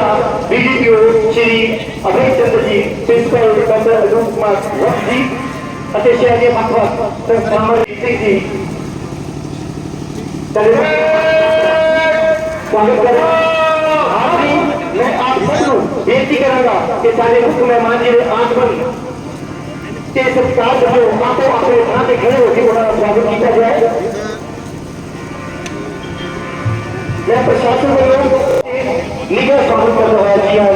ਸਾਹਿਬ BDPO ਸ਼੍ਰੀ ਅਭੈ ਚੰਦਰ ਜੀ principal doctor ਅਨੂਪ ਕੁਮਾਰ ਵਕਤ ਜੀ ਅਤੇ ਸ਼ਹਿਰ ਦੇ ਵੱਖ ਵੱਖ ਸੰਸਥਾਵਾਂ ਦੇ ਸਿੰਘ ਜੀ ਚਲੇ स्वागत करें आप भी मैं आप सबको बेनती करूंगा कि सारे मुख्य मेहमान जी ने आंख बंद ਤੇ ਸਤਿਕਾਰ ਕਰੋ ਆਪੋ ਆਪਣੇ ਥਾਂ ਤੇ ਖੜੇ ਹੋ ਕੇ ਉਹਨਾਂ ਦਾ ਸਵਾਗਤ ਕੀਤਾ ਜਾਏ ਮੈਂ ਪ੍ਰਸ਼ਾਸਨ ਵੱਲੋਂ ਨਿੱਘਾ ਸਵਾਗਤ ਕਰਦਾ ਹੋਇਆ ਜੀ ਆਇਆਂ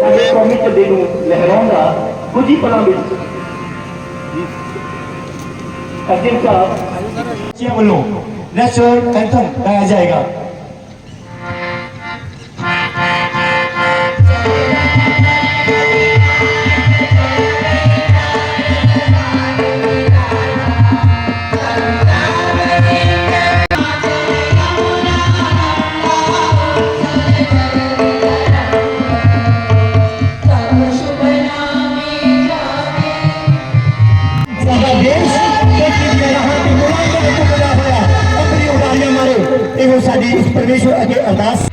ਸਾਡੇ ਕੌਮੀ ਝੰਡੇ ਨੂੰ ਲਹਿਰਾਉਂਦਾ ਕੁਝ ਹੀ ਪਲਾਂ ਵਿੱਚ ਅਜੀਤ ਸਾਹਿਬ ਬੱਚਿਆਂ ਵੱਲੋਂ ਨੈਸ਼ਨਲ ਐਂਥਮ ਗਾਇਆ ਜਾਏਗਾ ਸਾਡੀ ਇਸ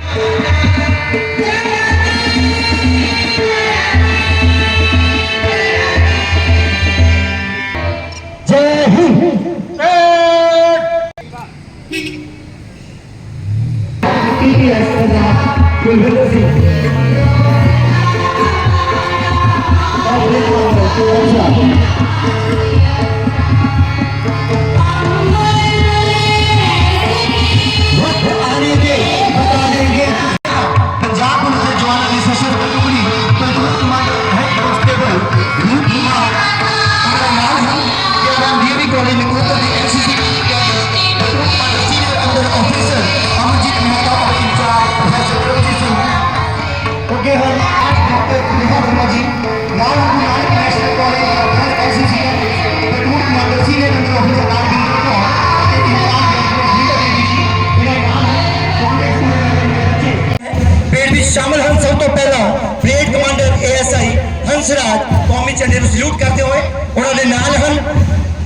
ਗੁਜਰਾਤ ਕੌਮੀ ਝੰਡੇ ਨੂੰ ਸਲੂਟ ਕਰਦੇ ਹੋਏ ਉਹਨਾਂ ਦੇ ਨਾਲ ਹਨ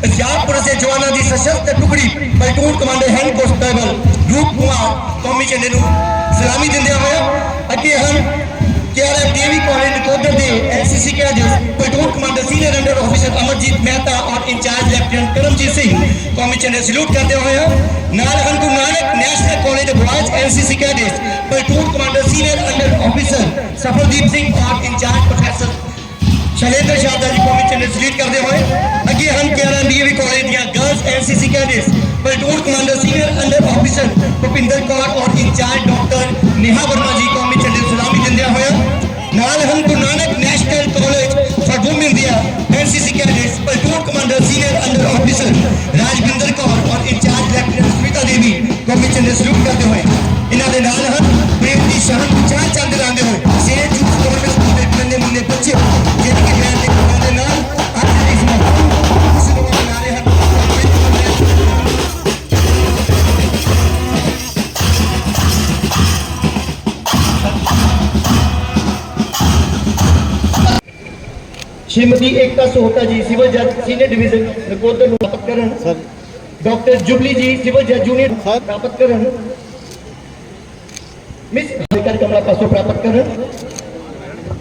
ਸਿਆਪੁਰ ਦੇ ਜਵਾਨਾਂ ਦੀ ਸਸ਼ਸਤਰ ਟੁਕੜੀ platoon commander head constable Roop Kumar ਕੌਮੀ ਝੰਡੇ ਨੂੰ ਸਲਾਮੀ ਦਿੰਦੇ ਹੋਏ ਅੱਗੇ ਹਨ ਕੇਆਰਐਫ ਡੇਵੀ ਕਾਲਜ ਨਕੋਦਰ ਦੇ NCC cadre platoon commander senior under officer Amarjit Mehta ਔਰ ਇੰਚਾਰਜ ਲੈਫਟੀਨੈਂਟ ਕਰਮਜੀਤ ਸਿੰਘ ਕੌਮੀ ਝੰਡੇ ਸਲੂਟ ਕਰਦੇ ਹੋਏ ਨਾਲ ਹਨ Guru Nanak national college boys NCC cadre platoon commander senior under officer Safardeep Singh ਔਰ ਇੰਚਾਰਜ ਪ੍ਰੋਫੈਸਰ ਸ਼ੈਲੇਂਦਰ ਸ਼ਾਹ ਦਾ ਜੀ ਕੌਮੀ ਚੈਨਲ ਸਲੀਟ ਕਰਦੇ ਹੋਏ ਅੱਗੇ ਹਨ ਕੇਆਰਐਮ ਡੀਏਵੀ ਕਾਲਜ ਦੀਆਂ girls NCC cadets platoon commander senior under officer Bhupinder Kaur ਔਰ ਇੰਚਾਰਜ ਡਾਕਟਰ ਨੇਹਾ ਵਰਮਾ ਜੀ ਕੌਮੀ ਚੈਨਲ ਸਲਾਮੀ ਦਿੰਦਿਆਂ ਹੋਇਆ ਨਾਲ ਹਨ Guru Nanak national college for women ਦੀਆਂ NCC cadets platoon commander senior under officer Rajwinder Kaur ਔਰ ਇੰਚਾਰਜ ਲੈਫਟੀਨੈਂਟ ਸਮਿਤਾ ਦੇਵੀ ਕੌਮੀ ਚੈਨਲ ਸਲੂਟ ਕਰਦੇ ਹੋਏ ਇਹਨਾਂ ਦੇ ਨਾਲ ਹਨ ਪ੍ਰੇਮ ਦੀ ਸ਼ਾਨ ਚਾਹ ਚੰਦ ਲਾਉਂਦੇ ਹੋਏ ਸੇ ਜੂਸ ਗਵਰਨਮੈਂਟ ਦੇ ਨੰਨੇ ਮੁੰਨੇ ਬੱਚੇ ਜਿਹੜੇ श्रीमती एकता सोहता जी सिविल जज सीनियर डिवीज़न नकोदर प्राप्त करन sir. Doctor Jubli ji civil जज जूनियर सर। प्राप्त करन मिस अधिकार कमला पासो प्राप्त करन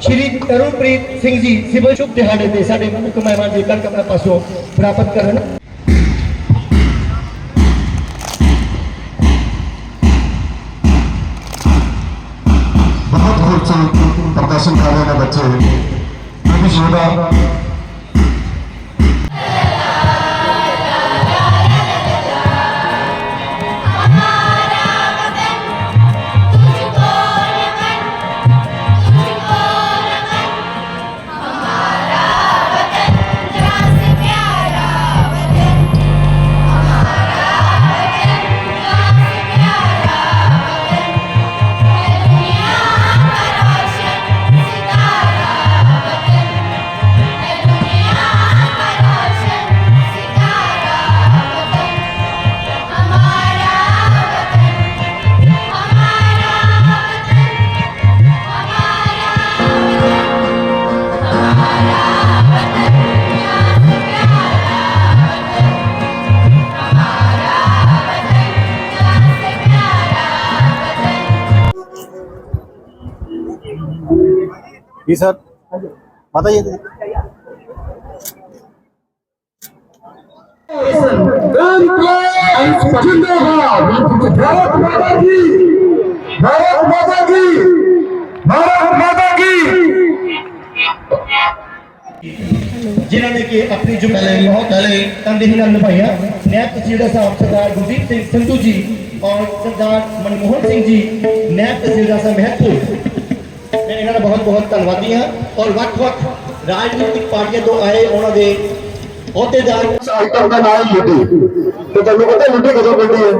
श्री तरुणप्रीत सिंह जी सिविल शुभ दिहाड़े ते साडे मुख्य मेहमान जी कर कमला पासो प्राप्त करन बहुत खूबसूरत प्रदर्शन कर रहे हैं बच्चे ਮੈਂ जी सर। बताइए। भारत की भारत माता की भारत माता जिन्होंने की अपनी जो पहले बहुत पहले तनदेही निभाइया नैब तहसीलदार साहब सरदार गुरदीप सिंह संधू जी और सरदार मनमोहन सिंह जी, नैब तहसीलदार साहब महत्वपूर्ण ਮੈਂ ਇਹਨਾਂ ਦਾ ਬਹੁਤ ਬਹੁਤ ਧੰਨਵਾਦੀ ਹਾਂ ਔਰ ਵੱਖ-ਵੱਖ ਰਾਜਨੀਤਿਕ ਪਾਰਟੀਆਂ ਤੋਂ ਆਏ ਉਹਨਾਂ ਦੇ ਅਹੁਦੇਦਾਰ ਆਈਟਮ ਦਾ ਨਾਮ ਹੈ ਲੁੱਡੀ ਤੇ ਤੁਹਾਨੂੰ ਪਤਾ ਲੁੱਡੀ ਕਦੋਂ ਬਣਦੀ ਹੈ?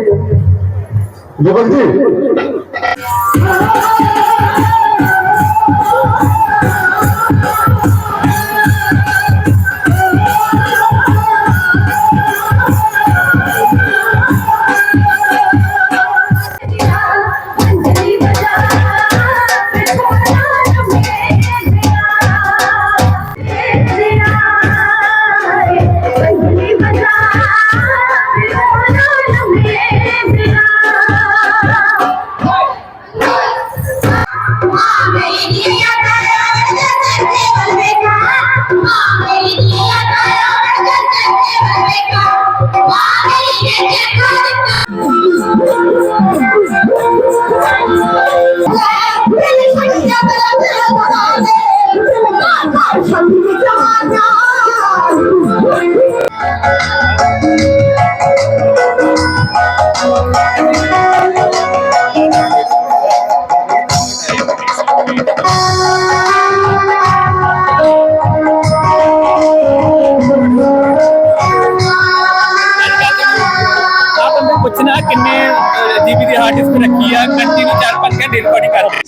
ਜੁਗਲ ਜੀ। ਪੁੱਛਣਾ ਕਿੰਨੇ ਜੀਬੀ ਦੀ ਹਾਰਡ ਡਿਸਕ ਰੱਖੀ ਆ ਕੰਟੀਨਿਊ 4-5 ਘੰਟੇ ਰਿਕਾਰਡਿੰਗ ਕਰਦੇ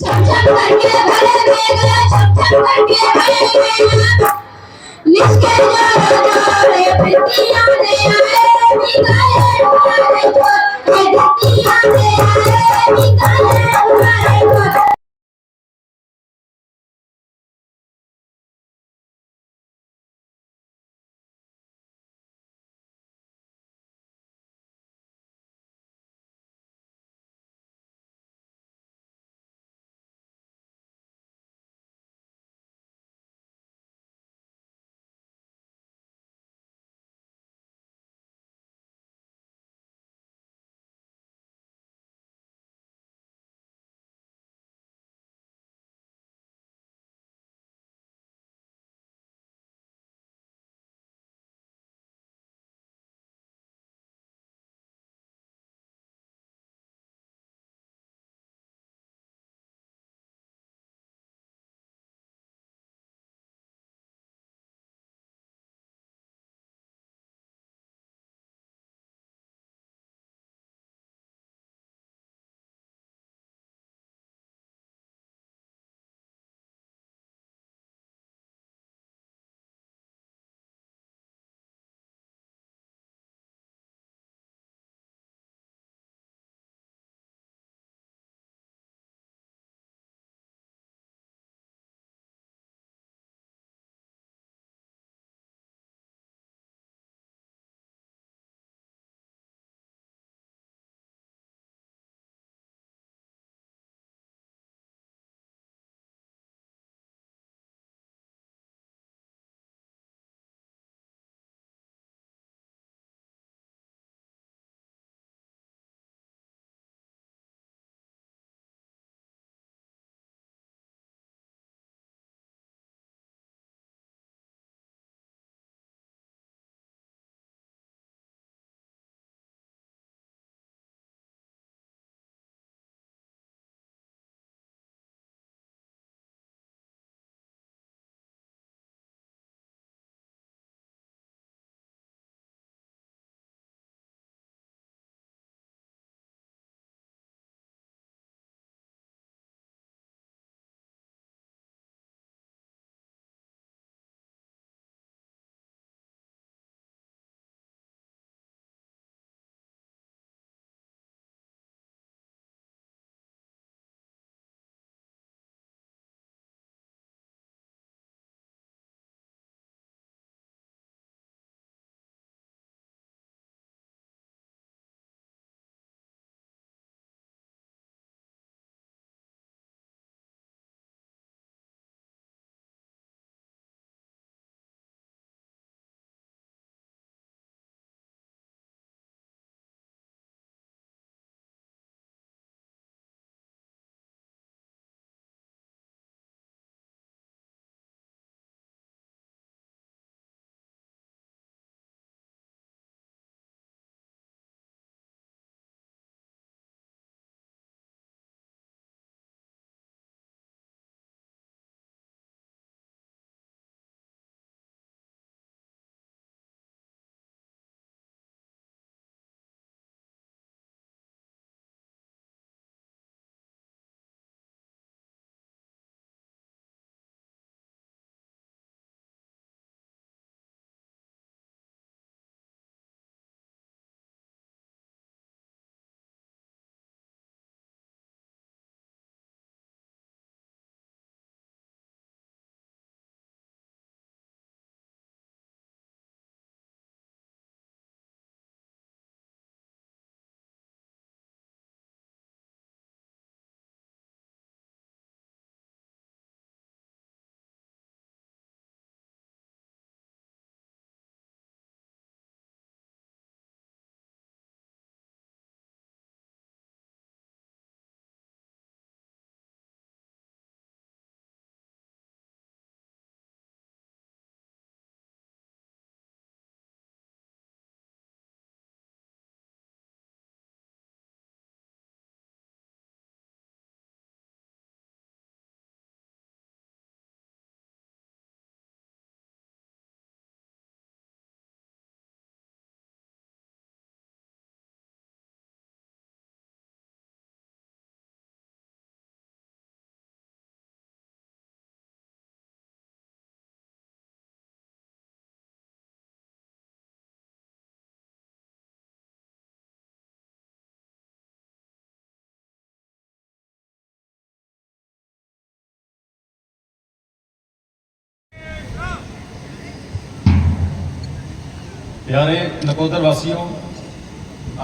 ਪਿਆਰੇ ਨਕੋਦਰ ਵਾਸੀਓ,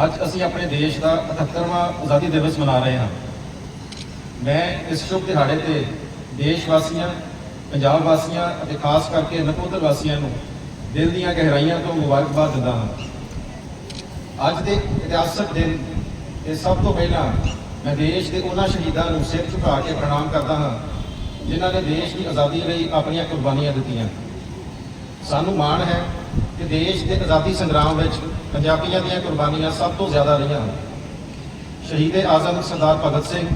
ਅੱਜ ਅਸੀਂ ਆਪਣੇ ਦੇਸ਼ ਦਾ 78ਵਾਂ ਆਜ਼ਾਦੀ ਦਿਵਸ ਮਨਾ ਰਹੇ ਹਾਂ। ਮੈਂ ਇਸ ਸ਼ੁਭ ਦਿਹਾੜੇ ਤੇ ਦੇਸ਼ ਵਾਸੀਆਂ, ਪੰਜਾਬ ਵਾਸੀਆਂ ਅਤੇ ਖਾਸ ਕਰਕੇ ਨਕੋਦਰ ਵਾਸੀਆਂ ਨੂੰ ਦਿਲ ਦੀਆਂ ਗਹਿਰਾਈਆਂ ਤੋਂ ਮੁਬਾਰਕਬਾਦ ਦਿੰਦਾ ਹਾਂ। ਅੱਜ ਦੇ ਇਤਿਹਾਸਕ ਦਿਨ ਤੇ ਸਭ ਤੋਂ ਪਹਿਲਾਂ ਮੈਂ ਦੇਸ਼ ਦੇ ਉਹਨਾਂ ਸ਼ਹੀਦਾਂ ਨੂੰ ਸਿਰ ਝੁਕਾ ਕੇ ਪ੍ਰਣਾਮ ਕਰਦਾ ਹਾਂ, ਜਿਨ੍ਹਾਂ ਨੇ ਦੇਸ਼ ਦੀ ਆਜ਼ਾਦੀ ਲਈ ਆਪਣੀਆਂ ਕੁਰਬਾਨੀਆਂ ਦਿੱਤੀਆਂ। ਸਾਨੂੰ ਮਾਣ ਹੈ ਕਿ ਦੇਸ਼ ਦੇ ਆਜ਼ਾਦੀ ਸੰਗਰਾਮ ਵਿੱਚ ਪੰਜਾਬੀਆਂ ਦੀਆਂ ਕੁਰਬਾਨੀਆਂ ਸਭ ਤੋਂ ਜ਼ਿਆਦਾ ਰਹੀਆਂ ਹਨ। ਸ਼ਹੀਦ ਆਜ਼ਮ ਸਰਦਾਰ ਭਗਤ ਸਿੰਘ,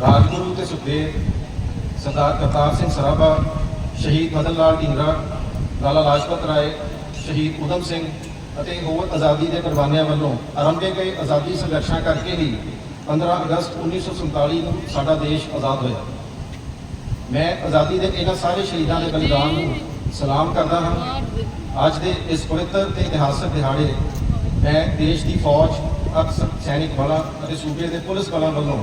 ਰਾਜਗੁਰੂ ਤੇ ਸੁਖਦੇਵ, ਸਰਦਾਰ ਕਰਤਾਰ ਸਿੰਘ ਸਰਾਭਾ, ਸ਼ਹੀਦ ਮਦਨ ਲਾਲ ਢੀਂਗਰਾ, ਲਾਲਾ ਲਾਜਪਤ ਰਾਏ, ਸ਼ਹੀਦ ਊਧਮ ਸਿੰਘ ਅਤੇ ਹੋਰ ਆਜ਼ਾਦੀ ਦੇ ਕੁਰਬਾਨੀਆਂ ਵੱਲੋਂ ਆਰੰਭੇ ਗਏ ਆਜ਼ਾਦੀ ਸੰਘਰਸ਼ਾਂ ਕਰਕੇ ਹੀ 15 ਅਗਸਤ 1947 ਨੂੰ ਸਾਡਾ ਦੇਸ਼ ਆਜ਼ਾਦ ਹੋਇਆ। ਮੈਂ ਆਜ਼ਾਦੀ ਦੇ ਇਹਨਾਂ ਸਾਰੇ ਸ਼ਹੀਦਾਂ ਦੇ ਬਲੀਦਾਨ ਨੂੰ ਸਲਾਮ ਕਰਦਾ ਹਾਂ। ਅੱਜ ਦੇ ਇਸ ਪਵਿੱਤਰ ਤੇ ਇਤਿਹਾਸਕ ਦਿਹਾੜੇ, ਮੈਂ ਦੇਸ਼ ਦੀ ਫੌਜ ਅਕਸਰ ਸੈਨਿਕ ਬਲਾਂ ਅਤੇ ਸੂਬੇ ਦੇ ਪੁਲਿਸ ਬਲਾਂ ਵੱਲੋਂ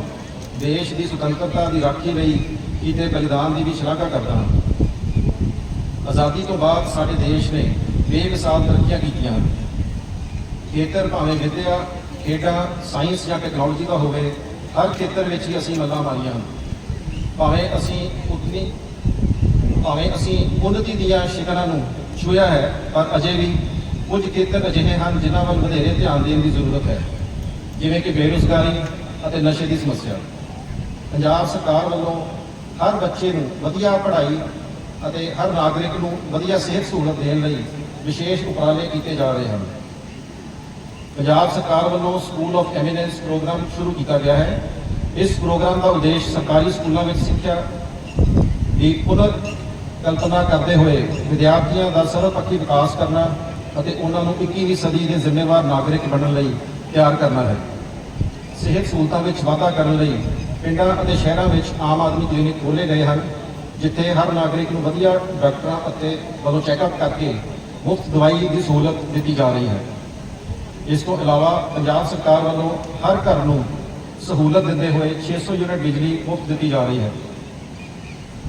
ਦੇਸ਼ ਦੀ ਸੁਤੰਤਰਤਾ ਦੀ ਰਾਖੀ ਲਈ ਕੀਤੇ ਬਲੀਦਾਨ ਦੀ ਵੀ ਸ਼ਲਾਘਾ ਕਰਦਾ ਹਾਂ। ਆਜ਼ਾਦੀ ਤੋਂ ਬਾਅਦ ਸਾਡੇ ਦੇਸ਼ ਨੇ ਬੇਮਿਸਾਲ ਤਰੱਕੀਆਂ ਕੀਤੀਆਂ ਹਨ। ਖੇਤਰ ਭਾਵੇਂ ਵਿਦਿਆ, ਖੇਡਾਂ, ਸਾਇੰਸ ਜਾਂ ਟੈਕਨੋਲੋਜੀ ਦਾ ਹੋਵੇ, ਹਰ ਖੇਤਰ ਵਿੱਚ ਹੀ ਅਸੀਂ ਮੱਲਾਂ ਮਾਰੀਆਂ ਹਨ। ਭਾਵੇਂ ਅਸੀਂ ਉਤਨੀ ਭਾਵੇਂ ਅਸੀਂ ਉન્નਤੀ ਦੀਆਂ ਸ਼ਿਖਰਾਂ ਨੂੰ ਛੂਇਆ ਹੈ, ਪਰ ਅਜੇ ਵੀ ਕੁਝ ਖੇਤਰ ਅਜਿਹੇ ਹਨ ਜਿਨ੍ਹਾਂ ਵੱਲ ਵਧੇਰੇ ਧਿਆਨ ਦੇਣ ਦੀ ਜ਼ਰੂਰਤ ਹੈ। ਜਿਵੇਂ ਕਿ ਬੇਰੁਜ਼ਗਾਰੀ ਅਤੇ ਨਸ਼ੇ ਦੀ ਸਮੱਸਿਆ। ਪੰਜਾਬ ਸਰਕਾਰ ਵੱਲੋਂ ਹਰ ਬੱਚੇ ਨੂੰ ਵਧੀਆ ਪੜ੍ਹਾਈ ਅਤੇ ਹਰ ਨਾਗਰਿਕ ਨੂੰ ਵਧੀਆ ਸਿਹਤ ਸਹੂਲਤ ਦੇਣ ਲਈ ਵਿਸ਼ੇਸ਼ ਉਪਰਾਲੇ ਕੀਤੇ ਜਾ ਰਹੇ ਹਨ। ਪੰਜਾਬ ਸਰਕਾਰ ਵੱਲੋਂ ਸਕੂਲ ਆਫ ਐਮੀਨੈਂਸ ਪ੍ਰੋਗਰਾਮ ਸ਼ੁਰੂ ਕੀਤਾ ਗਿਆ ਹੈ। ਇਸ ਪ੍ਰੋਗਰਾਮ ਦਾ ਉਦੇਸ਼ ਸਰਕਾਰੀ ਸਕੂਲਾਂ ਵਿੱਚ ਸਿੱਖਿਆ ਦੀ ਪੁਨਰ ਕਲਪਨਾ ਕਰਦੇ ਹੋਏ ਵਿਦਿਆਰਥੀਆਂ ਦਾ ਸਰਵਪੱਖੀ ਵਿਕਾਸ ਕਰਨਾ ਅਤੇ ਉਹਨਾਂ ਨੂੰ 21ਵੀਂ ਸਦੀ ਦੇ ਜ਼ਿੰਮੇਵਾਰ ਨਾਗਰਿਕ ਬਣਨ ਲਈ ਤਿਆਰ ਕਰਨਾ ਹੈ। ਸਿਹਤ ਸਹੂਲਤਾਂ ਵਿੱਚ ਵਾਧਾ ਕਰਨ ਲਈ ਪਿੰਡਾਂ ਅਤੇ ਸ਼ਹਿਰਾਂ ਵਿੱਚ ਆਮ ਆਦਮੀ ਕਲੀਨਿਕ ਖੋਲ੍ਹੇ ਗਏ ਹਨ, ਜਿੱਥੇ ਹਰ ਨਾਗਰਿਕ ਨੂੰ ਵਧੀਆ ਡਾਕਟਰਾਂ ਅਤੇ ਵੱਲੋਂ ਚੈੱਕਅਪ ਕਰਕੇ ਮੁਫਤ ਦਵਾਈ ਦੀ ਸਹੂਲਤ ਦਿੱਤੀ ਜਾ ਰਹੀ ਹੈ। ਇਸ ਤੋਂ ਇਲਾਵਾ ਪੰਜਾਬ ਸਰਕਾਰ ਵੱਲੋਂ ਹਰ ਘਰ ਨੂੰ ਸਹੂਲਤ ਦਿੰਦੇ ਹੋਏ 600 ਯੂਨਿਟ ਬਿਜਲੀ ਮੁਫਤ ਦਿੱਤੀ ਜਾ ਰਹੀ ਹੈ।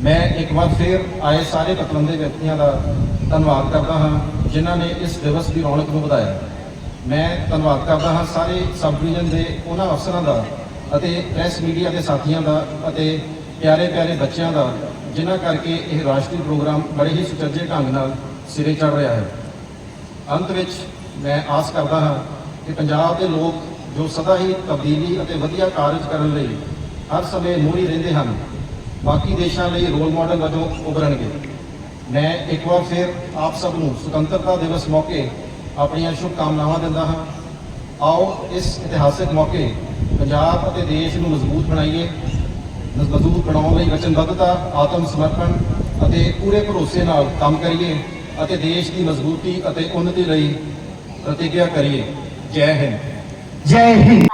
ਮੈਂ ਇੱਕ ਵਾਰ ਫਿਰ ਆਏ ਸਾਰੇ ਪਤਵੰਦੇ ਵਿਅਕਤੀਆਂ ਦਾ ਧੰਨਵਾਦ ਕਰਦਾ ਹਾਂ, ਜਿਨ੍ਹਾਂ ਨੇ ਇਸ ਦਿਵਸ ਦੀ ਰੌਣਕ ਨੂੰ ਵਧਾਇਆ। ਮੈਂ ਧੰਨਵਾਦ ਕਰਦਾ ਹਾਂ ਸਾਰੇ ਸਬ ਡਿਵੀਜ਼ਨ ਦੇ ਉਹਨਾਂ ਅਫਸਰਾਂ ਦਾ ਅਤੇ ਪ੍ਰੈਸ ਮੀਡੀਆ ਦੇ ਸਾਥੀਆਂ ਦਾ ਅਤੇ ਪਿਆਰੇ ਪਿਆਰੇ ਬੱਚਿਆਂ ਦਾ, ਜਿਨ੍ਹਾਂ ਕਰਕੇ ਇਹ ਰਾਸ਼ਟਰੀ ਪ੍ਰੋਗਰਾਮ ਬੜੇ ਹੀ ਸੁਚੱਜੇ ਢੰਗ ਨਾਲ ਸਿਰੇ ਚੜ ਰਿਹਾ ਹੈ। ਅੰਤ ਵਿੱਚ ਮੈਂ ਆਸ ਕਰਦਾ ਹਾਂ ਕਿ ਪੰਜਾਬ ਦੇ ਲੋਕ ਜੋ ਸਦਾ ਹੀ ਤਬਦੀਲੀ ਅਤੇ ਵਧੀਆ ਕਾਰਜ ਕਰਨ ਲਈ ਹਰ ਸਮੇਂ ਮੂਹਰੀ ਰਹਿੰਦੇ ਹਨ ਬਾਕੀ ਦੇਸ਼ਾਂ ਲਈ ਰੋਲ ਮਾਡਲ ਵਜੋਂ ਉਭਰਨਗੇ। ਮੈਂ ਇੱਕ ਵਾਰ ਫਿਰ ਆਪ ਸਭ ਨੂੰ ਸੁਤੰਤਰਤਾ ਦਿਵਸ ਮੌਕੇ ਆਪਣੀਆਂ ਸ਼ੁਭ ਕਾਮਨਾਵਾਂ ਦਿੰਦਾ ਹਾਂ। ਆਓ ਇਸ ਇਤਿਹਾਸਕ ਮੌਕੇ ਪੰਜਾਬ ਅਤੇ ਦੇਸ਼ ਨੂੰ ਮਜ਼ਬੂਤ ਬਣਾਈਏ। ਮਜ਼ਬੂਤ ਬਣਾਉਣ ਲਈ ਵਚਨਬੱਧਤਾ ਆਤਮ ਸਮਰਪਣ ਅਤੇ ਪੂਰੇ ਭਰੋਸੇ ਨਾਲ ਕੰਮ ਕਰੀਏ ਅਤੇ ਦੇਸ਼ ਦੀ ਮਜ਼ਬੂਤੀ ਅਤੇ ਉન્નਤੀ ਲਈ ਪ੍ਰਤੀਗਿਆ ਕਰੀਏ। ਜੈ ਹਿੰਦ। ਜੈ ਹਿੰਦ।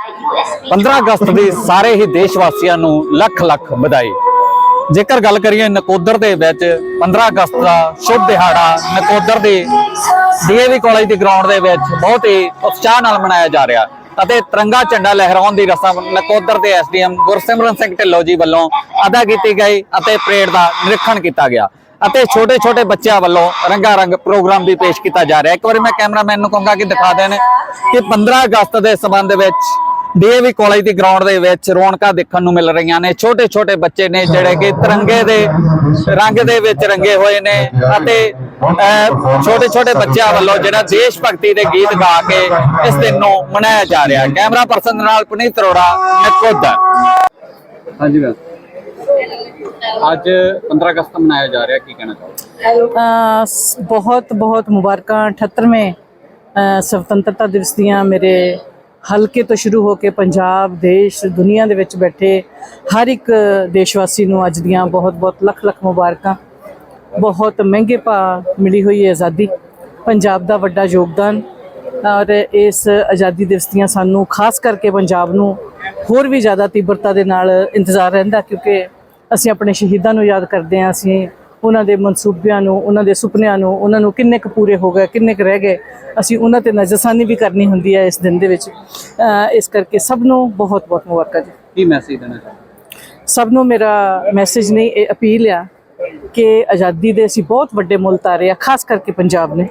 15 ਅਗਸਤ ਦੀ ਸਾਰੇ ਹੀ ਦੇਸ਼ ਵਾਸੀਆਂ ਨੂੰ ਲੱਖ ਲੱਖ ਵਧਾਈ। ਜੇਕਰ ਗੱਲ ਕਰੀਏ ਨਕੋਦਰ ਦੇ ਵਿੱਚ 15 ਅਗਸਤ ਦਾ ਸ਼ੁਭ ਦਿਹਾੜਾ, ਨਕੋਦਰ ਦੇ ਡੀਏਵੀ ਕਾਲਜ ਦੀ ਗਰਾਊਂਡ ਦੇ ਵਿੱਚ ਬਹੁਤ ਹੀ ਉਤਸ਼ਾਹ ਨਾਲ ਮਨਾਇਆ ਜਾ ਰਿਹਾ। ਅਤੇ ਤਿਰੰਗਾ ਝੰਡਾ ਲਹਿਰਾਉਣ ਦੀ ਰਸਮ ਨਕੋਦਰ ਦੇ ਐਸਡੀਐਮ ਗੁਰਸਿਮਰਨ ਸਿੰਘ ਢਿੱਲੋਂ ਜੀ ਵੱਲੋਂ ਅਦਾ ਕੀਤੀ ਗਈ ਅਤੇ ਪਰੇਡ ਦਾ ਨਿਰੀਖਣ ਕੀਤਾ ਗਿਆ। ਅਤੇ ਛੋਟੇ ਛੋਟੇ ਬੱਚਿਆਂ ਵੱਲੋਂ ਰੰਗਾ ਰੰਗ ਪ੍ਰੋਗਰਾਮ ਵੀ ਪੇਸ਼ ਕੀਤਾ ਜਾ ਰਿਹਾ। ਇੱਕ ਵਾਰੀ ਮੈਂ ਕੈਮਰਾਮੈਨ ਨੂੰ ਕਹੂੰਗਾ ਕਿ ਦਿਖਾ ਦੇਣ ਕਿ 15 ਅਗਸਤ ਦੇ ਸਬੰਧ ਵਿੱਚ ਡੀਏਵੀ ਕਾਲਜ ਦੀ ਗਰਾਊਂਡ ਦੇ ਵਿੱਚ ਰੌਣਕਾਂ ਦੇਖਣ ਨੂੰ ਮਿਲ ਰਹੀਆਂ ਨੇ। ਛੋਟੇ ਛੋਟੇ ਬੱਚੇ ਨੇ ਜਿਹੜੇ ਕਿ ਤਿਰੰਗੇ ਦੇ ਰੰਗ ਦੇ ਵਿੱਚ ਰੰਗੇ ਹੋਏ ਨੇ ਅਤੇ ਛੋਟੇ ਛੋਟੇ ਬੱਚਿਆਂ ਵੱਲੋਂ ਜਿਹੜਾ ਦੇਸ਼ ਭਗਤੀ ਦੇ ਗੀਤ ਗਾ ਕੇ ਇਸ ਦਿਨ ਨੂੰ ਮਨਾਇਆ ਜਾ ਰਿਹਾ ਕੈਮਰਾ ਪਰਸਨ ਨਾਲ ਪੁਨੀਤ ਅਰੋੜਾ ਨਕੋਦਰ ਹਾਂਜੀ ਮੈਮ ਅੱਜ 15 ਅਗਸਤ ਮਨਾਇਆ ਜਾ ਰਿਹਾ ਕੀ ਕਹਿਣਾ ਚਾਹੋਗੇ? ਬਹੁਤ ਬਹੁਤ ਮੁਬਾਰਕਾਂ। 78ਵੇਂ ਅਹ ਸੁਤੰਤਰਤਾ ਦਿਵਸ ਦੀਆਂ ਮੇਰੇ ਹਲਕੇ ਤੋਂ ਸ਼ੁਰੂ ਹੋ ਕੇ ਪੰਜਾਬ, ਦੇਸ਼, ਦੁਨੀਆ ਦੇ ਵਿੱਚ ਬੈਠੇ ਹਰ ਇੱਕ ਦੇਸ਼ਵਾਸੀ ਨੂੰ ਅੱਜ ਦੀਆਂ ਬਹੁਤ ਬਹੁਤ ਲੱਖ ਲੱਖ ਮੁਬਾਰਕਾਂ। ਬਹੁਤ ਮਹਿੰਗੇ ਭਾਅ ਮਿਲੀ ਹੋਈ ਹੈ ਆਜ਼ਾਦੀ। ਪੰਜਾਬ ਦਾ ਵੱਡਾ ਯੋਗਦਾਨ ਔਰ ਇਸ ਆਜ਼ਾਦੀ ਦਿਵਸ ਦੀਆਂ ਸਾਨੂੰ ਖਾਸ ਕਰਕੇ ਪੰਜਾਬ ਨੂੰ ਹੋਰ ਵੀ ਜ਼ਿਆਦਾ ਤੀਬਰਤਾ ਦੇ ਨਾਲ ਇੰਤਜ਼ਾਰ ਰਹਿੰਦਾ ਕਿਉਂਕਿ ਅਸੀਂ ਆਪਣੇ ਸ਼ਹੀਦਾਂ ਨੂੰ ਯਾਦ ਕਰਦੇ ਹਾਂ, ਅਸੀਂ ਉਹਨਾਂ ਦੇ ਮਨਸੂਬਿਆਂ ਨੂੰ ਉਹਨਾਂ ਦੇ ਸੁਪਨਿਆਂ ਨੂੰ ਉਹਨਾਂ ਨੂੰ ਕਿੰਨੇ ਕੁ ਪੂਰੇ ਹੋ ਗਏ ਕਿੰਨੇ ਕੁ ਰਹਿ ਗਏ ਅਸੀਂ ਉਹਨਾਂ ਤੇ ਨਜ਼ਰਸਾਨੀ ਵੀ ਕਰਨੀ ਹੁੰਦੀ ਹੈ ਇਸ ਦਿਨ ਦੇ ਵਿੱਚ। ਇਸ ਕਰਕੇ ਸਭ ਨੂੰ ਬਹੁਤ ਬਹੁਤ ਮੁਬਾਰਕਾਂ ਜੀ। ਕੀ ਮੈਸੇਜ ਦੇਣਾ ਸਭ ਨੂੰ ਮੇਰਾ ਮੈਸੇਜ ਨਹੀਂ ਇਹ ਅਪੀਲ ਆ ਕਿ ਆਜ਼ਾਦੀ ਦੇ ਅਸੀਂ ਬਹੁਤ ਵੱਡੇ ਮੁੱਲ ਤਾਰੇ ਆ ਖਾਸ ਕਰਕੇ ਪੰਜਾਬ ਨੇ।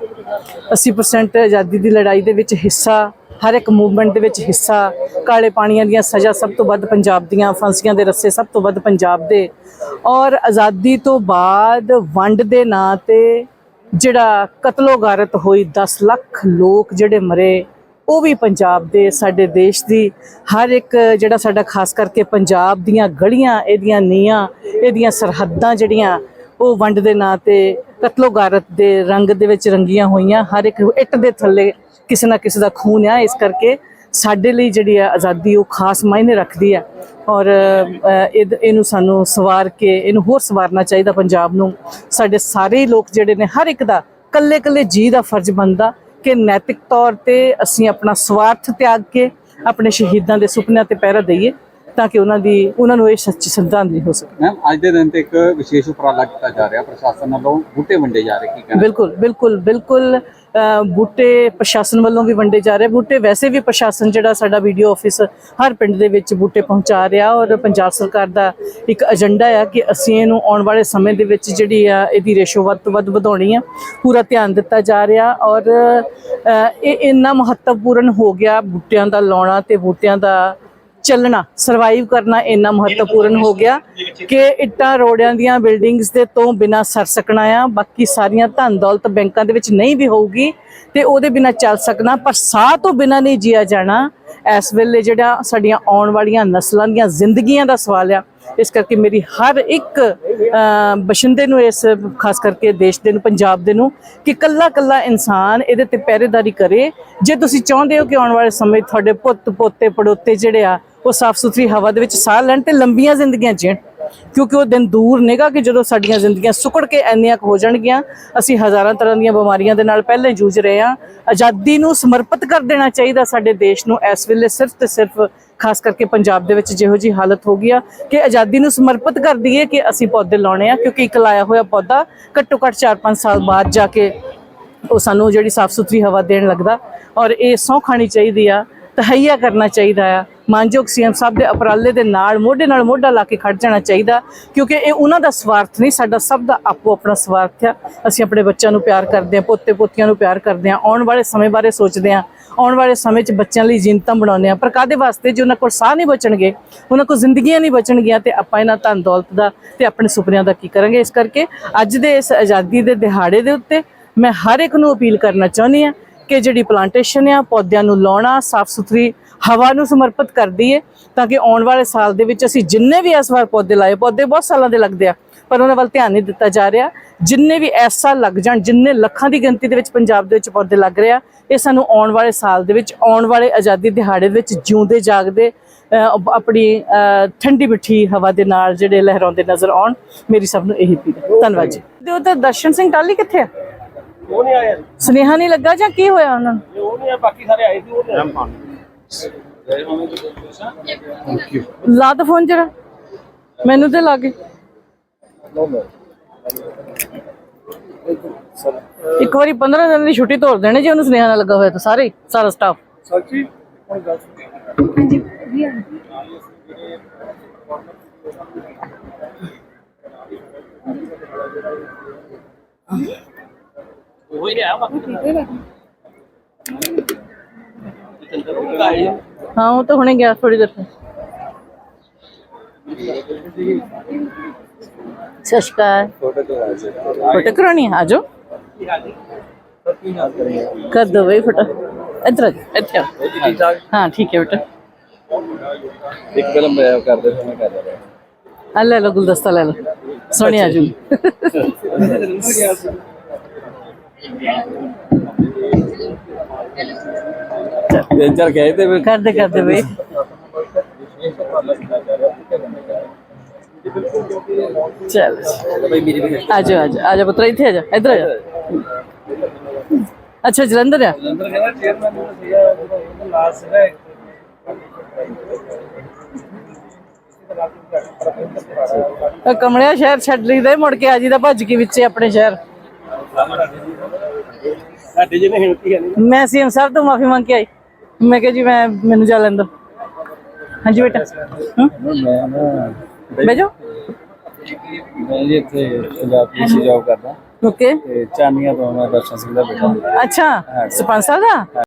80% ਆਜ਼ਾਦੀ ਦੀ ਲੜਾਈ ਦੇ ਵਿੱਚ ਹਿੱਸਾ ਹਰ ਇੱਕ ਮੂਵਮੈਂਟ ਦੇ ਵਿੱਚ ਹਿੱਸਾ, ਕਾਲੇ ਪਾਣੀਆਂ ਦੀਆਂ ਸਜ਼ਾ ਸਭ ਤੋਂ ਵੱਧ ਪੰਜਾਬ ਦੀਆਂ, ਫਾਂਸੀਆਂ ਦੇ ਰੱਸੇ ਸਭ ਤੋਂ ਵੱਧ ਪੰਜਾਬ ਦੇ। ਔਰ ਆਜ਼ਾਦੀ ਤੋਂ ਬਾਅਦ ਵੰਡ ਦੇ ਨਾਂ ਤੇ ਜਿਹੜਾ ਕਤਲੋਗਾਰਤ ਹੋਈ 10 ਲੱਖ ਲੋਕ ਜਿਹੜੇ ਮਰੇ, ਉਹ ਵੀ ਪੰਜਾਬ ਦੇ, ਸਾਡੇ ਦੇਸ਼ ਦੀ। ਹਰ ਇੱਕ ਜਿਹੜਾ ਸਾਡਾ ਖਾਸ ਕਰਕੇ ਪੰਜਾਬ ਦੀਆਂ ਗਲੀਆਂ, ਇਹਦੀਆਂ ਨੀਆਂ ਇਹਦੀਆਂ ਸਰਹੱਦਾਂ ਜਿਹੜੀਆਂ, ਉਹ ਵੰਡ ਦੇ ਨਾਂ ਤੇ ਕਤਲੋਗਾਰਤ ਦੇ ਰੰਗ ਦੇ ਵਿੱਚ ਰੰਗੀਆਂ ਹੋਈਆਂ। ਹਰ ਇੱਕ ਇੱਟ ਦੇ ਥੱਲੇ ਕਿਸੇ ਨਾ ਕਿਸੇ ਦਾ ਖੂਨ ਆ ਇਸ ਕਰਕੇ ਸਾਡੇ ਲਈ ਜਿਹੜੀ ਆ ਆਜ਼ਾਦੀ ਉਹ ਖਾਸ ਮਾਇਨੇ ਰੱਖਦੀ ਹੈ ਔਰ ਇਹਨੂੰ ਸਾਨੂੰ ਸਵਾਰ ਕੇ ਇਹਨੂੰ ਹੋਰ ਸਵਾਰਨਾ ਚਾਹੀਦਾ ਪੰਜਾਬ ਨੂੰ। ਸਾਡੇ ਸਾਰੇ ਲੋਕ ਜਿਹੜੇ ਨੇ ਹਰ ਇੱਕ ਦਾ ਕੱਲੇ ਕੱਲੇ ਜੀ ਦਾ ਫਰਜ਼ ਬਣਦਾ ਕਿ ਨੈਤਿਕ ਤੌਰ ਤੇ ਅਸੀਂ ਆਪਣਾ ਸਵਾਰਥ ਤਿਆਗ ਕੇ ਆਪਣੇ ਸ਼ਹੀਦਾਂ ਦੇ ਸੁਪਨਿਆਂ ਤੇ ਪਹਿਰਾ ਦਈਏ ਤਾਂ ਕਿ ਉਹਨਾਂ ਦੀ ਉਹਨਾਂ ਨੂੰ ਇਹ ਸੱਚੀ ਸ਼ਰਧਾਂਜਲੀ ਹੋ ਸਕੇ। ਮੈਮ ਅੱਜ ਦੇ ਦਿਨ ਤੇ ਇੱਕ ਵਿਸ਼ੇਸ਼ ਉਪਰਾਲਾ ਕੀਤਾ ਜਾ ਰਿਹਾ ਪ੍ਰਸ਼ਾਸਨ ਵੱਲੋਂ ਬੂਟੇ ਵੰਡੇ ਜਾ ਰਹੇ ਕੀ ਕਹਿਣਾ ਬਿਲਕੁਲ ਬਿਲਕੁਲ ਬਿਲਕੁਲ। ਬੂਟੇ ਪ੍ਰਸ਼ਾਸਨ ਵੱਲੋਂ ਵੀ ਵੰਡੇ ਜਾ ਰਹੇ। ਬੂਟੇ ਵੈਸੇ ਵੀ ਪ੍ਰਸ਼ਾਸਨ ਜਿਹੜਾ ਸਾਡਾ ਵੀਡੀਓ ਆਫਿਸ ਹਰ ਪਿੰਡ ਦੇ ਵਿੱਚ ਬੂਟੇ ਪਹੁੰਚਾ ਰਿਹਾ ਔਰ ਪੰਜਾਬ ਸਰਕਾਰ ਦਾ ਇੱਕ ਏਜੰਡਾ ਆ ਕਿ ਅਸੀਂ ਇਹਨੂੰ ਆਉਣ ਵਾਲੇ ਸਮੇਂ ਦੇ ਵਿੱਚ ਜਿਹੜੀ ਆ, ਇਹਦੀ ਰੇਸ਼ੋ ਵੱਧ ਤੋਂ ਵੱਧ ਵਧਾਉਣੀ ਆ। ਪੂਰਾ ਧਿਆਨ ਦਿੱਤਾ ਜਾ ਰਿਹਾ ਔਰ ਇਹ ਇੰਨਾ ਮਹੱਤਵਪੂਰਨ ਹੋ ਗਿਆ ਬੂਟਿਆਂ ਦਾ ਲਾਉਣਾ ਤੇ ਬੂਟਿਆਂ ਦਾ ਚੱਲਣਾ ਸਰਵਾਈਵ ਕਰਨਾ ਇੰਨਾ ਮਹੱਤਵਪੂਰਨ ਹੋ ਗਿਆ ਕਿ ਇੱਟਾਂ ਰੋੜਿਆਂ ਦੀਆਂ ਬਿਲਡਿੰਗਸ ਦੇ ਤੋਂ ਬਿਨਾ ਸਰ ਸਕਣਾ ਆ। ਬਾਕੀ ਸਾਰੀਆਂ ਧਨ ਦੌਲਤ ਬੈਂਕਾਂ ਦੇ ਵਿੱਚ ਨਹੀਂ ਵੀ ਹੋਊਗੀ ਤੇ ਉਹਦੇ ਬਿਨਾ ਚੱਲ ਸਕਣਾ ਪਰ ਸਾਹ ਤੋਂ ਬਿਨਾ ਨਹੀਂ ਜੀਆ ਜਾਣਾ। ਇਸ ਵੇਲੇ ਜਿਹੜਾ ਸਾਡੀਆਂ ਆਉਣ ਵਾਲੀਆਂ ਨਸਲਾਂ ਦੀਆਂ ਜ਼ਿੰਦਗੀਆਂ ਦਾ ਸਵਾਲ ਆ। ਇਸ ਕਰਕੇ ਮੇਰੀ ਹਰ ਇੱਕ ਅ, ਬਸ਼ਿੰਦੇ ਨੂੰ ਇਸ ਖਾਸ ਕਰਕੇ ਦੇਸ਼ ਦੇ ਨੂੰ ਪੰਜਾਬ ਦੇ ਨੂੰ ਕਿ ਕੱਲਾ ਕੱਲਾ ਇਨਸਾਨ ਇਹਦੇ ਤੇ ਪਹਿਰੇਦਾਰੀ ਕਰੇ। ਜੇ ਤੁਸੀਂ ਚਾਹੁੰਦੇ ਹੋ ਕਿ ਆਉਣ ਵਾਲੇ ਸਮੇਂ 'ਚ ਤੁਹਾਡੇ ਪੁੱਤ ਪੋਤੇ ਪੜੋਤੇ ਜਿਹੜੇ ਆ ਉਹ ਸਾਫ਼ ਸੁਥਰੀ ਹਵਾ ਦੇ ਵਿੱਚ ਸਾਹ ਲੈਣ ਤੇ ਲੰਬੀਆਂ ਜ਼ਿੰਦਗੀਆਂ ਜੀਣ। ਕਿਉਂਕਿ ਉਹ ਦਿਨ ਦੂਰ ਨੇਗਾ ਕਿ ਜਦੋਂ ਸਾਡੀਆਂ ਜ਼ਿੰਦਗੀਆਂ ਸੁਕੜ ਕੇ ਇੰਨੀਆਂ ਕੁ ਹੋ ਜਾਣਗੀਆਂ, ਅਸੀਂ ਹਜ਼ਾਰਾਂ ਤਰ੍ਹਾਂ ਦੀਆਂ ਬਿਮਾਰੀਆਂ ਦੇ ਨਾਲ ਪਹਿਲੇ ਜੂਝ ਰਹੇ ਹਾਂ। ਆਜ਼ਾਦੀ ਨੂੰ ਸਮਰਪਿਤ ਕਰ ਦੇਣਾ ਚਾਹੀਦਾ ਸਾਡੇ ਦੇਸ਼ ਨੂੰ ਇਸ ਵੇਲੇ ਸਿਰਫ ਤੇ ਸਿਰਫ, ਖਾਸ ਕਰਕੇ ਪੰਜਾਬ ਦੇ ਵਿੱਚ ਜਿਹੋ ਜੀ ਹਾਲਤ ਹੋ ਗਈ ਆ ਕਿ ਆਜ਼ਾਦੀ ਨੂੰ ਸਮਰਪਿਤ ਕਰ ਦਈਏ ਕਿ ਅਸੀਂ ਪੌਦੇ ਲਾਉਣੇ ਆ, ਕਿਉਂਕਿ ਇੱਕ ਲਾਇਆ ਹੋਇਆ ਪੌਦਾ ਘੱਟੋ ਘੱਟ 4-5 ਸਾਲ ਬਾਅਦ ਜਾ ਕੇ ਉਹ ਸਾਨੂੰ ਜਿਹੜੀ ਸਾਫ਼ ਸੁਥਰੀ ਹਵਾ ਦੇਣ ਲੱਗਦਾ ਔਰ ਇਹ ਸਹੁੰ ਖਾਣੀ ਚਾਹੀਦੀ ਆ, ਤਹਈਆ ਕਰਨਾ ਚਾਹੀਦਾ ਆ। ਮਾਨਯੋਗ ਸੀਐਮ ਸਾਹਿਬ ਦੇ ਉਪਰਾਲੇ ਦੇ ਨਾਲ ਮੋਢੇ ਨਾਲ ਮੋਢਾ ਲਾ ਕੇ ਖੜ ਜਾਣਾ ਚਾਹੀਦਾ, ਕਿਉਂਕਿ ਇਹ ਉਹਨਾਂ ਦਾ ਸਵਾਰਥ ਨਹੀਂ, ਸਾਡਾ ਸਭ ਦਾ ਆਪੋ ਆਪਣਾ ਸਵਾਰਥ ਆ। ਅਸੀਂ ਆਪਣੇ ਬੱਚਿਆਂ ਨੂੰ ਪਿਆਰ ਕਰਦੇ ਹਾਂ ਪੋਤੇ ਪੋਤੀਆਂ ਨੂੰ ਪਿਆਰ ਕਰਦੇ ਹਾਂ, ਆਉਣ ਵਾਲੇ ਸਮੇਂ ਬਾਰੇ ਸੋਚਦੇ ਹਾਂ, ਆਉਣ ਵਾਲੇ ਸਮੇਂ 'ਚ ਬੱਚਿਆਂ ਲਈ ਜਿੰਤਾਂ ਬਣਾਉਂਦੇ ਹਾਂ। ਪਰ ਕਾਦੇ ਵਾਸਤੇ? ਜੇ ਉਹਨਾਂ ਕੋਲ ਸਾਹ ਨਹੀਂ ਬਚਣਗੇ, ਉਹਨਾਂ ਕੋਲ ਜ਼ਿੰਦਗੀਆਂ ਨਹੀਂ ਬਚਣਗੀਆਂ, ਤੇ ਆਪਾਂ ਇਹਨਾਂ ਧਨ ਦੌਲਤ ਦਾ ਤੇ ਆਪਣੇ ਸੁਪਨਿਆਂ ਦਾ ਕੀ ਕਰਾਂਗੇ? ਇਸ ਕਰਕੇ ਅੱਜ ਦੇ ਇਸ ਆਜ਼ਾਦੀ ਦੇ ਦਿਹਾੜੇ ਦੇ ਉੱਤੇ ਮੈਂ ਹਰ ਇੱਕ ਨੂੰ ਅਪੀਲ ਕਰਨਾ ਚਾਹੁੰਦੀ ਹਾਂ ਕਿ ਜਿਹੜੀ ਪਲਾਂਟੇਸ਼ਨ ਆ, ਪੌਦਿਆਂ ਨੂੰ ਲਾਉਣਾ ਸਾਫ਼ ਸੁਥਰੀ ਹਵਾ ਨੂੰ ਸਮਰਪਿਤ ਕਰ ਦਈਏ ਤਾਂ ਕਿ ਆਉਣ ਵਾਲੇ ਸਾਲ ਦੇ ਵਿੱਚ ਅਸੀਂ ਜਿੰਨੇ ਵੀ ਇਸ ਵਾਰ ਪੌਦੇ ਲਾਏ ਪੌਦੇ ਬਹੁਤ ਸਾਲਾਂ ਦੇ ਲੱਗਦੇ ਆ ਪਰ ਉਹਨਾਂ ਵੱਲ ਧਿਆਨ ਨਹੀਂ ਦਿੱਤਾ ਜਾ ਰਿਹਾ। ਜਿੰਨੇ ਵੀ ਇਸ ਸਾਲ ਲੱਗ ਜਾਣ ਜਿੰਨੇ ਲੱਖਾਂ ਦੀ ਗਿਣਤੀ ਦੇ ਵਿੱਚ ਪੰਜਾਬ ਦੇ ਵਿੱਚ ਪੌਦੇ ਲੱਗ ਰਹੇ ਆ ਇਹ ਸਾਨੂੰ ਆਉਣ ਵਾਲੇ ਸਾਲ ਦੇ ਵਿੱਚ ਆਉਣ ਵਾਲੇ ਆਜ਼ਾਦੀ ਦਿਹਾੜੇ ਦੇ ਵਿੱਚ ਜਿਉਂਦੇ ਜਾਗਦੇ ਆਪਣੀ ਠੰਡੀ ਮਿੱਠੀ ਹਵਾ ਦੇ ਨਾਲ ਜਿਹੜੇ ਲਹਿਰਾਉਂਦੇ ਨਜ਼ਰ ਆਉਣ ਮੇਰੀ ਸਭ ਨੂੰ ਇਹੀ ਅਪੀਲ ਹੈ। ਧੰਨਵਾਦ ਜੀ। ਤੇ ਉਹ ਤਾਂ ਦਰਸ਼ਨ ਸਿੰਘ ਟਾਲੀ ਕਿੱਥੇ ਆ? ਉਹ ਨਹੀਂ ਆਇਆ। ਸੁਨੇਹਾ ਨਹੀਂ ਲੱਗਾ ਜਾਂ ਕੀ ਹੋਇਆ ਉਹਨਾਂ ਨੂੰ? ਉਹ ਨਹੀਂ ਆ ਬਾਕੀ ਸਾਰੇ ਆਏ ਸੀ ਉਹ ਲਾ ਤਾਂ ਫੋਨ ਜਰਾ। ਮੈਨੂੰ ਤੇ ਲਾ ਕੇ ਇੱਕ ਵਾਰੀ 15 ਦਿਨ ਦੀ ਛੁੱਟੀ ਤੋਰ ਦੇਣੇ ਜੇ ਉਹਨੂੰ ਸੁਨੇਹਾ ਨਾ ਲੱਗਾ ਹੋਇਆ ਤਾਂ ਸਾਰੇ ਹੀ, ਸਾਰਾ ਸਟਾਫ ਸੱਚੀ? ਹੁਣ ਗੱਲ ਹਾਂ ਉਹ ਤਾਂ ਹੁਣੇ ਗਿਆ ਥੋੜੀ ਦੇਰ ਤੋਂ ਸਤਿ ਸ਼੍ਰੀ ਅਕਾਲ ਫੋਟੋ ਕਰਾਉਣੀ ਹੈ ਆਜੋ ਕਰ ਦੋ ਬਈ ਫੋਟੋ ਇੱਧਰ ਆ ਜਾਓ, ਇੱਥੇ ਆਓ। ਹਾਂ ਠੀਕ ਹੈ ਬੇਟਾ ਇੱਕ ਫਿਲਮ ਕਰਦੇ ਸਮੇਂ ਕਰ ਰਿਹਾ ਆ ਲੈ ਲਓ ਗੁਲਦਸਤਾ ਲੈ ਲਓ ਸੋਹਣੀ ਆ ਜੂ ਤਿੰਨ ਚਾਰ ਗਏ ਤੇ ਕਰਦੇ ਕਰਦੇ ਬਈ। ਚਲ ਆ ਜਾ। ਆ ਜਾ ਆ ਜਾ ਪੁੱਤਰ ਇੱਥੇ ਆ ਜਾ ਇੱਧਰ ਆ ਜਾ ਅੱਛਾ ਜਲੰਧਰ ਆ? ਅੰਦਰ ਕਹਿੰਦਾ ਚੇਅਰਮੈਨ ਨੂੰ ਸੀਗਾ ਜਦੋਂ ਲਾਸਟ ਸੀਗਾ ਉਹ ਕਮਲਿਆ ਸ਼ਹਿਰ ਛੱਡ ਲਈਦਾ ਮੁੜ ਕੇ ਆ ਜੀਦਾ ਭੱਜ ਕੇ ਵਿੱਚੇ ਆਪਣੇ ਸ਼ਹਿਰ। ਸਾਡੇ ਜਿਹਨੇ ਹਿੰਮਤੀ ਹੈ ਨਹੀਂ ਮੈਂ ਸੀਐਮ ਸਾਹਿਬ ਤੋਂ ਮਾਫੀ ਮੰਗ ਕੇ ਆਈ। ਮੈਂ ਕਿਹਾ ਜੀ ਮੈਂ ਮੈਨੂੰ ਜਾ ਲੈਣ ਦਿਓ ਹਾਂਜੀ ਬੇਟਾ। ਹੂੰ? ਬੈਜੋ ਮੈਂ ਜੀ ਇੱਥੇ ਪੰਜਾਬ ਦੀ ਜੌਬ ਕਰਦਾ। ਓਕੇ। ਤੇ ਚਾਨੀਆਂ ਤੋਂ ਮੈਂ ਦਰਸ਼ਨ ਸਿੰਘ ਦਾ ਬੇਟਾ। ਅੱਛਾ ਸਰਪੰਚ ਸਾਹਿਬ ਦਾ?